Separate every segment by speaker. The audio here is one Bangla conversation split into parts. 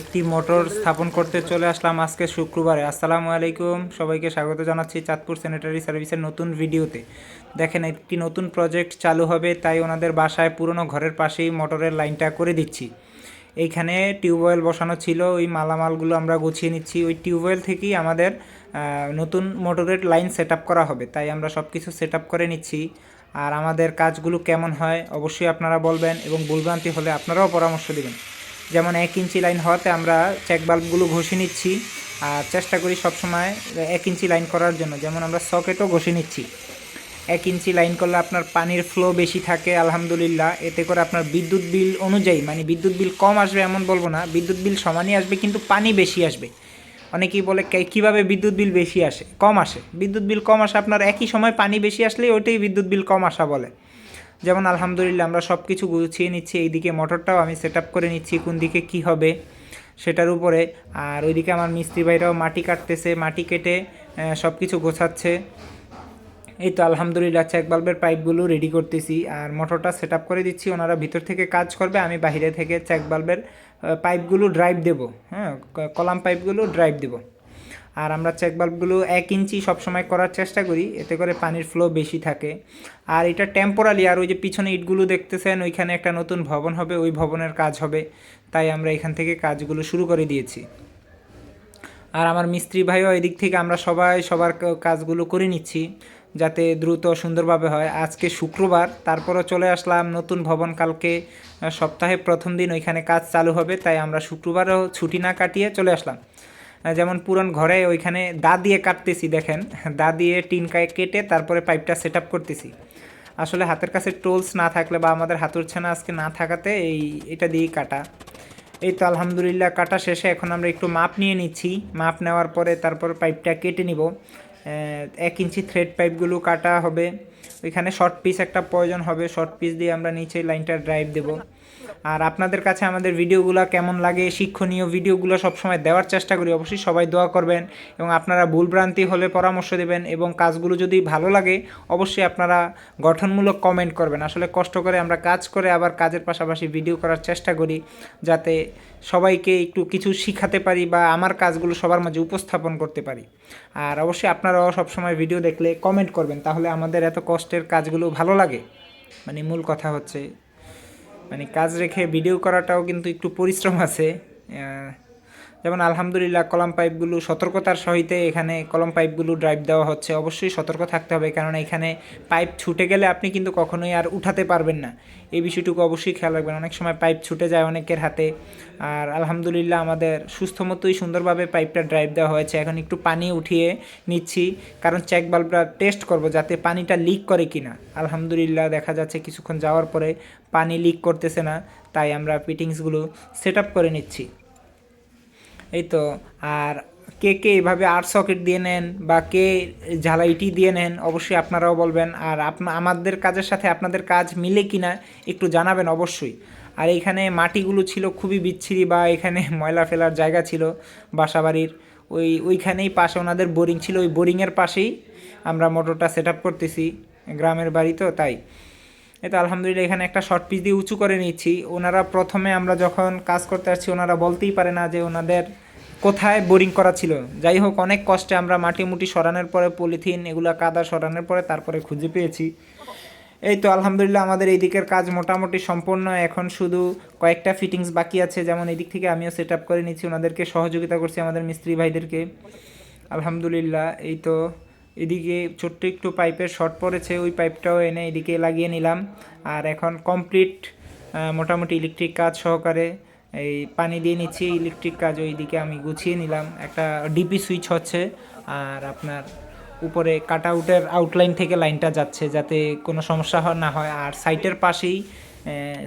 Speaker 1: একটি মোটর স্থাপন করতে চলে আসলাম আজকে শুক্রবারে। আসসালামু আলাইকুম। সবাইকে স্বাগত জানাচ্ছি চাঁদপুর স্যানিটারি সার্ভিসের নতুন ভিডিওতে। দেখেন, একটি নতুন প্রজেক্ট চালু হবে, তাই ওনাদের বাসায় পুরনো ঘরের পাশেই মোটরের লাইনটা করে দিচ্ছি। এইখানে টিউবওয়েল বসানো ছিল, ওই মালামালগুলো আমরা গুছিয়ে নিচ্ছি। ওই টিউবওয়েল থেকেই আমাদের নতুন মোটরের লাইন সেট করা হবে, তাই আমরা সব কিছু সেট করে নিচ্ছি। আর আমাদের কাজগুলো কেমন হয়, অবশ্যই আপনারা বলবেন এবং ভুলভ্রান্তি হলে আপনারাও পরামর্শ দেবেন। যেমন এক ইঞ্চি লাইন হওয়াতে আমরা চেক বাল্বগুলো ঘষে নিচ্ছি আর চেষ্টা করি সবসময় এক ইঞ্চি লাইন করার জন্য। যেমন আমরা সকেটও ঘষে নিচ্ছি। এক ইঞ্চি লাইন করলে আপনার পানির ফ্লো বেশি থাকে, আলহামদুলিল্লাহ। এতে করে আপনার বিদ্যুৎ বিল অনুযায়ী মানে বিদ্যুৎ বিল কম আসবে এমন বলব না, বিদ্যুৎ বিল সমানই আসবে কিন্তু পানি বেশি আসবে। অনেকেই বলে কীভাবে বিদ্যুৎ বিল বেশি আসে? কম আসে। বিদ্যুৎ বিল কম আসে আপনার একই সময় পানি বেশি আসলেই ওইটাই বিদ্যুৎ বিল কম আসা বলে। যেমন আলহামদুলিল্লাহ আমরা সব কিছু গুছিয়ে নিচ্ছি, এইদিকে মোটরটাও আমি সেট করে নিচ্ছি, কোন দিকে কি হবে সেটার উপরে। আর ওইদিকে আমার মিস্ত্রি ভাইরাও মাটি কাটতেছে, মাটি কেটে সব কিছু গোছাচ্ছে। এই তো আলহামদুলিল্লাহ চেক বাল্বের পাইপগুলো রেডি করতেছি। আর মোটরটা সেট করে দিচ্ছি, ওনারা ভিতর থেকে কাজ করবে, আমি বাইরে থেকে চেক বাল্বের পাইপগুলো ড্রাইভ দেব হ্যাঁ কলাম পাইপগুলো ড্রাইভ দেব। আর আমরা চেক বাল্বগুলো এক ইঞ্চি সবসময় করার চেষ্টা করি, এতে করে পানির ফ্লো বেশি থাকে। আর এটা টেম্পোরালি আর ওই যে পিছনে ইটগুলো দেখতেছেন, ওইখানে একটা নতুন ভবন হবে, ওই ভবনের কাজ হবে। তাই আমরা এখান থেকে কাজগুলো শুরু করে দিয়েছি। আর আমার মিস্ত্রি ভাইও এদিক থেকে আমরা সবাই সবার কাজগুলো করে নিচ্ছি, যাতে দ্রুত সুন্দরভাবে হয়। আজকে শুক্রবার, তারপরও চলে আসলাম নতুন ভবন। কালকে সপ্তাহে প্রথম দিন ওইখানে কাজ চালু হবে, তাই আমরা শুক্রবারও ছুটি না কাটিয়ে চলে আসলাম। যেমন পুরন ঘরে ওইখানে দা দিয়ে কাটতেছি, দেখেন। দা দিয়ে টিন কায় কেটে তারপরে পাইপটা সেট আপ করতেছি। আসলে হাতের কাছে টোলস না থাকলে বা আমাদের হাতুর ছানা আজকে না থাকাতে এই, এটা দিয়েই কাটা। এই তো আলহামদুলিল্লাহ কাটা শেষে এখন আমরা একটু মাপ নিয়ে নিচ্ছি। মাপ নেওয়ার পরে তারপর পাইপটা কেটে নিব। এক ইঞ্চি থ্রেড পাইপগুলো কাটা হবে। ওইখানে শর্ট পিস একটা প্রয়োজন হবে। শর্ট পিস দিয়ে আমরা নিচে লাইনটা ড্রাইভ দেব। আর আপনাদের কাছে আমাদের ভিডিওগুলো কেমন লাগে, শিক্ষণীয় ভিডিওগুলো সবসময় দেওয়ার চেষ্টা করি, অবশ্যই সবাই দোয়া করবেন এবং আপনারা ভুলভ্রান্তি হলে পরামর্শ দেবেন এবং কাজগুলো যদি ভালো লাগে, অবশ্যই আপনারা গঠনমূলক কমেন্ট করবেন। আসলে কষ্ট করে আমরা কাজ করে আবার কাজের পাশাপাশি ভিডিও করার চেষ্টা করি, যাতে সবাইকে একটু কিছু শিখাতে পারি বা আমার কাজগুলো সবার মাঝে উপস্থাপন করতে পারি। আর অবশ্যই আপনারাও সবসময় ভিডিও দেখলে কমেন্ট করবেন, তাহলে আমাদের এত কষ্টের কাজগুলো ভালো লাগে। মানে মূল কথা হচ্ছে মানে কাজ রেখে ভিডিও করাটাও কিন্তু একটু পরিশ্রম আছে যেমন আলহামদুলিল্লাহ কলম পাইপগুলো সতর্কতার সহিতে এখানে কলম পাইপগুলো ড্রাইভ দেওয়া হচ্ছে। অবশ্যই সতর্ক থাকতে হবে কারণ এখানে পাইপ ছুটে গেলে আপনি কিন্তু কখনোই আর উঠাতে পারবেন না। এই বিষয়টুকু অবশ্যই খেয়াল রাখবেন। অনেক সময় পাইপ ছুটে যায় অনেকের হাতে। আর আলহামদুলিল্লাহ আমাদের সুস্থ মতোই সুন্দরভাবে পাইপটা ড্রাইভ দেওয়া হয়েছে। এখন একটু পানি উঠিয়ে নিচ্ছি। কারণ চেক বাল্বটা টেস্ট করব যাতে পানিটা লিক করে কি না আলহামদুলিল্লাহ দেখা যাচ্ছে কিছুক্ষণ যাওয়ার পরে পানি লিক করতেছে না। তাই আমরা ফিটিংসগুলো সেট করে নিচ্ছি। এই তো, আর কে কে এভাবে আর্ট সকেট দিয়ে নেন বা কে ঝালাইটি দিয়ে নেন, অবশ্যই আপনারাও বলবেন। আর আপনা, আমাদের কাজের সাথে আপনাদের কাজ মিলে কি না একটু জানাবেন অবশ্যই। আর এইখানে মাটিগুলো ছিল খুবই বিচ্ছিরি বা এখানে ময়লা ফেলার জায়গা ছিল বাসাবাড়ির। ওই, ওইখানেই পাশে ওনাদের বোরিং ছিল, ওই বোরিংয়ের পাশেই আমরা মোটরটা সেট করতেছি। গ্রামের বাড়ি তো, তাই। তো আলহামদুলিল্লাহ, এখানে একটা শর্ট পিস দিয়ে উঁচু করে নিচ্ছি। ওনারা প্রথমে আমরা যখন কাজ করতে আসছি, ওনারা বলতেই পারে না যে ওনাদের কোথায় বোরিং করা ছিল। যাই হোক, অনেক কষ্টে আমরা মাটি মুটি সরানোর পরে, পলিথিন এগুলো কাদা সরানোর পরে তারপরে খুঁজে পেয়েছি। এই তো আলহামদুলিল্লাহ, আমাদের এই দিকের কাজ মোটামুটি সম্পূর্ণ। এখন শুধু কয়েকটা ফিটিংস বাকি আছে, যেমন এই দিক থেকে আমিও সেট আপ করে নিচ্ছি। ওনাদেরকে সহযোগিতা করছি, আমাদের মিস্ত্রি ভাইদেরকে। আলহামদুলিল্লাহ, এই তো এদিকে ছোট্ট একটু পাইপের শর্ট পড়েছে, ওই পাইপটাও এনে এদিকে লাগিয়ে নিলাম। আর এখন কমপ্লিট মোটামুটি ইলেকট্রিক কাজ সহকারে এই পানি দিয়ে নিচ্ছি, ইলেকট্রিক কাজ ওইদিকে আমি গুছিয়ে নিলাম। একটা ডিপি সুইচ হচ্ছে, আর আপনার উপরে কাট আউটের আউটলাইন থেকে লাইনটা যাচ্ছে, যাতে কোনো সমস্যা না হয়। আর সাইটের পাশেই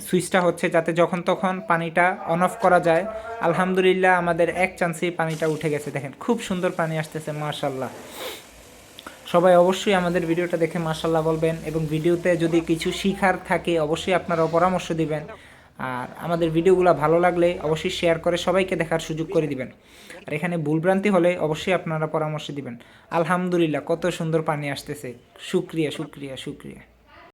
Speaker 1: সুইচটা হচ্ছে, যাতে যখন তখন পানিটা অন অফ করা যায়। আলহামদুলিল্লাহ আমাদের এক চান্সেই পানিটা উঠে গেছে। দেখেন, খুব সুন্দর পানি আসতেছে মার্শাল্লাহ সবাই অবশ্যই আমাদের ভিডিওটা দেখে মাসাল্লাহ বলবেন এবং ভিডিওতে যদি কিছু শিখার থাকে অবশ্যই আপনারা পরামর্শ দিবেন। আর আমাদের ভিডিওগুলো ভালো লাগলে অবশ্যই শেয়ার করে সবাইকে দেখার সুযোগ করে দিবেন। আর এখানে ভুলভ্রান্তি হলে অবশ্যই আপনারা পরামর্শ দিবেন। আলহামদুলিল্লাহ, কত সুন্দর পানি আসতেছে। শুক্রিয়া শুক্রিয়া শুক্রিয়া।